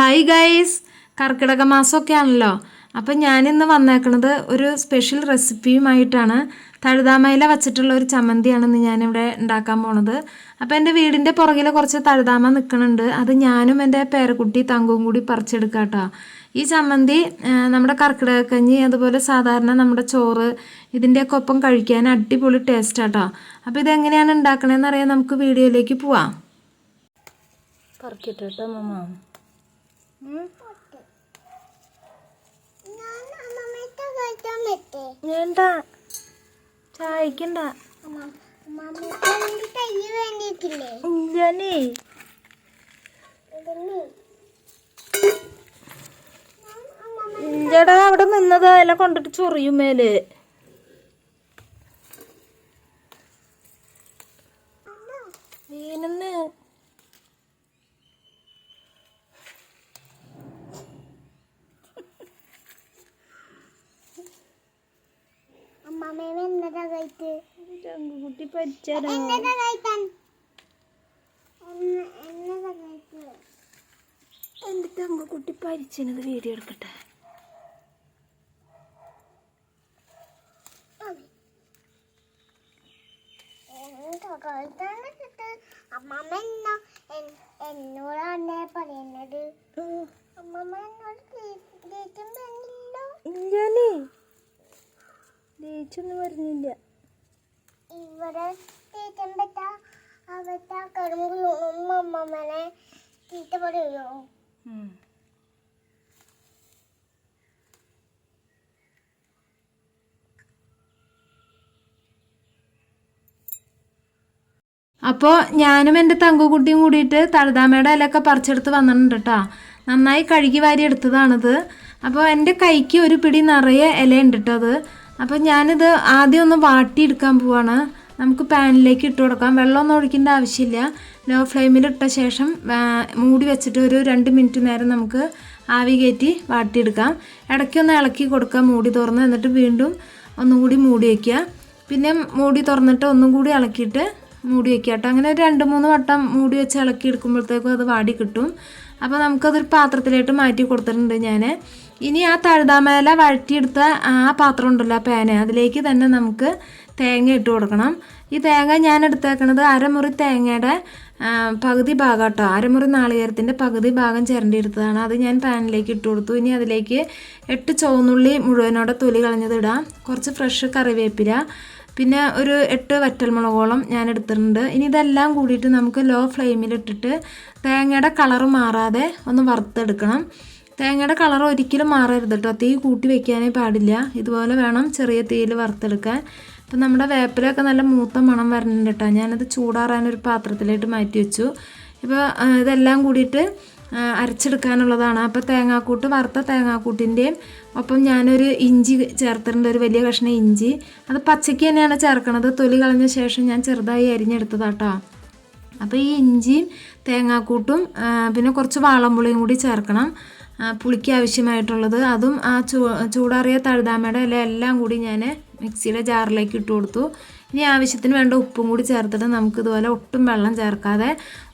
Hi guys കർക്കിടക മാസമൊക്കെ ആണല്ലോ അപ്പം ഞാനിന്ന് വന്നേക്കണത് ഒരു സ്പെഷ്യൽ റെസിപ്പിയുമായിട്ടാണ് തഴുതാമയില വച്ചിട്ടുള്ള ഒരു ചമ്മന്തിയാണ് ഇന്ന് ഞാനിവിടെ ഉണ്ടാക്കാൻ പോണത്. അപ്പോൾ എന്റെ വീടിന്റെ പുറകിൽ കുറച്ച് തഴുതാമ നിൽക്കുന്നുണ്ട് അത് ഞാനും എന്റെ പേരക്കുട്ടി തങ്കവും കൂടി പറിച്ചെടുക്കാം കേട്ടോ ഈ ചമ്മന്തി നമ്മുടെ കർക്കിടകക്കഞ്ഞി അതുപോലെ സാധാരണ നമ്മുടെ ചോറ് ഇതിന്റെയൊക്കെ ഒപ്പം കഴിക്കാൻ അടിപൊളി ടേസ്റ്റ് കേട്ടോ അപ്പോൾ ഇതെങ്ങനെയാണ് ഉണ്ടാക്കണതെന്ന് അറിയാൻ നമുക്ക് വീഡിയോയിലേക്ക് പോവാം. പറിക്കട്ടെ കേട്ടോ വേണ്ട. അവിടെ നിന്നത് എല്ലാം കൊണ്ടിട്ട് ചൊറിയും മേൽ. വീണെന്ന് കുട്ടി പരിച്ചാലോ എന്റെ തങ്കക്കുട്ടി പരിച്ചത് വീഡിയോ എടുക്കട്ടെ എന്നോട് അന്നേ പറയുന്നത്. അമ്മമ്മ എന്നോട് ദേഷ്യം പറഞ്ഞില്ലോ പറഞ്ഞില്ല ഇവിടെ ദേഷ്യം പറ്റ അവിടുത്തെ കടുമ്പ് അമ്മമ്മനെ ചീത്ത പറയുമോ അപ്പോൾ ഞാനും എന്റെ തങ്കുകുട്ടിയും കൂടിയിട്ട് തഴുതാമയുടെ ഇലയൊക്കെ പറിച്ചെടുത്ത് വന്നിട്ടുണ്ട് കേട്ടോ നന്നായി കഴുകി വാരി എടുത്തതാണിത്. അപ്പോൾ എന്റെ കൈക്ക് ഒരു പിടി നിറയെ ഇലയുണ്ട് കേട്ടോ അത്. അപ്പോൾ ഞാനിത് ആദ്യം ഒന്ന് വാട്ടിയെടുക്കാൻ പോവാണ്. നമുക്ക് പാനിലേക്ക് ഇട്ട് കൊടുക്കാം. വെള്ളമൊന്നും ഒഴിക്കേണ്ട ആവശ്യമില്ല. ലോ ഫ്ലെയിമിൽ ഇട്ട ശേഷം മൂടി വെച്ചിട്ട് ഒരു രണ്ട് മിനിറ്റ് നേരം നമുക്ക് ആവി കയറ്റി വാട്ടിയെടുക്കാം. ഇടയ്ക്കൊന്ന് ഇളക്കി കൊടുക്കാം മൂടി തുറന്ന്. എന്നിട്ട് വീണ്ടും ഒന്നും കൂടി മൂടി വയ്ക്കുക പിന്നെ മൂടി തുറന്നിട്ട് ഒന്നും കൂടി ഇളക്കിയിട്ട് മൂടി വയ്ക്കുക കേട്ടോ. അങ്ങനെ ഒരു രണ്ട് മൂന്ന് വട്ടം മൂടി വെച്ച് ഇളക്കി എടുക്കുമ്പോഴത്തേക്കും അത് വാടി കിട്ടും. അപ്പോൾ നമുക്കതൊരു പാത്രത്തിലേക്ക് മാറ്റി കൊടുത്തിട്ടുണ്ട് ഞാൻ ഇനി ആ തഴുതാമേല വഴറ്റിയെടുത്ത ആ പാത്രം ഉണ്ടല്ലോ ആ പേന. അതിലേക്ക് തന്നെ നമുക്ക് തേങ്ങ ഇട്ട് കൊടുക്കണം. ഈ തേങ്ങ ഞാൻ എടുത്തേക്കണത് അരമുറി തേങ്ങയുടെ പകുതി ഭാഗം കേട്ടോ അരമുറി നാളികേരത്തിന്റെ പകുതി ഭാഗം ചിരണ്ടി എടുത്തതാണ് അത് ഞാൻ പാനിലേക്ക് ഇട്ട് കൊടുത്തു. ഇനി അതിലേക്ക് എട്ട് ചുവന്നുള്ളി മുഴുവനോടെ തൊലി കളഞ്ഞത് ഇടാം. കുറച്ച് ഫ്രഷ് കറിവേപ്പില. പിന്നെ ഒരു എട്ട് വറ്റൽമുളകോളം ഞാൻ എടുത്തിട്ടുണ്ട്. ഇനി ഇതെല്ലാം കൂടിയിട്ട് നമുക്ക് ലോ ഫ്ലെയിമിലിട്ടിട്ട് തേങ്ങയുടെ കളർ മാറാതെ ഒന്ന് വറുത്തെടുക്കണം. തേങ്ങയുടെ കളർ ഒരിക്കലും മാറരുത് കേട്ടോ. തീ കൂട്ടി വെക്കാനേ പാടില്ല. ഇതുപോലെ വേണം ചെറിയ തീയിൽ വറുത്തെടുക്കാൻ. ഇപ്പം നമ്മുടെ വേപ്പിലൊക്കെ നല്ല മൂത്ത മണം വരണുണ്ട് കേട്ടോ ഞാനത് ചൂടാറാൻ ഒരു പാത്രത്തിലേക്ക് മാറ്റി വെച്ചു. ഇപ്പോൾ ഇതെല്ലാം കൂടിയിട്ട് അരച്ചെടുക്കാനുള്ളതാണ്. അപ്പോൾ തേങ്ങാക്കൂട്ട് വറുത്ത തേങ്ങാക്കൂട്ടിന്റെയും ഒപ്പം ഞാനൊരു ഇഞ്ചി ചേർത്തിട്ടുണ്ട്. ഒരു വലിയ കഷ്ണം ഇഞ്ചി. അത് പച്ചയ്ക്ക് തന്നെയാണ് ചേർക്കണത്. തൊലി കളഞ്ഞ ശേഷം ഞാൻ ചെറുതായി അരിഞ്ഞെടുത്തതാട്ടോ അപ്പോൾ ഈ ഇഞ്ചിയും തേങ്ങാക്കൂട്ടും പിന്നെ കുറച്ച് വാളംപുളിയും കൂടി ചേർക്കണം. പുളിക്ക് ആവശ്യമായിട്ടുള്ളത്. അതും ആ ചൂ ചൂടാറിയ തഴുതാമയുടെ ഇല എല്ലാം കൂടി ഞാൻ മിക്സിയുടെ ജാറിലേക്ക് ഇട്ട് കൊടുത്തു. ഇനി ആവശ്യത്തിന് വേണ്ട ഉപ്പും കൂടി ചേർത്തിട്ട് നമുക്ക് ഇതുപോലെ ഒട്ടും വെള്ളം ചേർക്കാതെ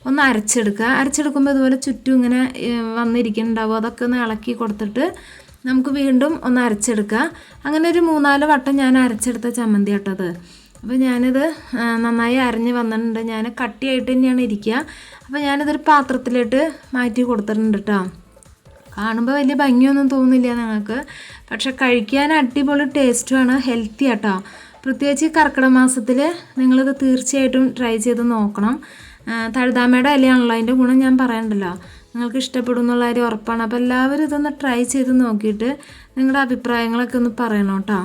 ഒന്ന് അരച്ചെടുക്കുക. അരച്ചെടുക്കുമ്പോൾ ഇതുപോലെ ചുറ്റും ഇങ്ങനെ വന്നിരിക്കുന്നുണ്ടാവും. അതൊക്കെ ഒന്ന് ഇളക്കി കൊടുത്തിട്ട് നമുക്ക് വീണ്ടും ഒന്ന് അരച്ചെടുക്കുക. അങ്ങനെ ഒരു മൂന്നാൽ വട്ടം ഞാൻ അരച്ചെടുത്ത ചമ്മന്തി കേട്ടത് അപ്പോൾ ഞാനിത് നന്നായി അരഞ്ഞ് വന്നിട്ടുണ്ട്. ഞാൻ കട്ടിയായിട്ട് തന്നെയാണ് ഇരിക്കുക. അപ്പോൾ ഞാനിതൊരു പാത്രത്തിലിട്ട് മാറ്റി കൊടുത്തിട്ടുണ്ട് കേട്ടോ. കാണുമ്പോൾ വലിയ ഭംഗിയൊന്നും തോന്നില്ല നിങ്ങൾക്ക് പക്ഷെ കഴിക്കാൻ അടിപൊളി ടേസ്റ്റുമാണ് ഹെൽത്തി ആട്ടോ. പ്രത്യേകിച്ച് ഈ കർക്കിടക മാസത്തിൽ നിങ്ങളിത് തീർച്ചയായിട്ടും ട്രൈ ചെയ്ത് നോക്കണം. തഴുതാമയുടെ ഇലയാണല്ലോ അതിന്റെ ഗുണം ഞാൻ പറയണ്ടല്ലോ. നിങ്ങൾക്ക് ഇഷ്ടപ്പെടും എന്നുള്ള കാര്യം ഉറപ്പാണ്. അപ്പോൾ എല്ലാവരും ഇതൊന്ന് ട്രൈ ചെയ്ത് നോക്കിയിട്ട് നിങ്ങളുടെ അഭിപ്രായങ്ങളൊക്കെ ഒന്ന് പറയണം കേട്ടോ.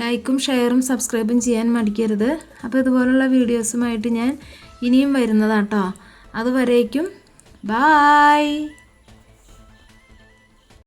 ലൈക്കും ഷെയറും സബ്സ്ക്രൈബും ചെയ്യാൻ മടിക്കരുത്. അപ്പോൾ ഇതുപോലുള്ള വീഡിയോസുമായിട്ട് ഞാൻ ഇനിയും വരുന്നതാട്ടോ. അതുവരേക്കും ബായ്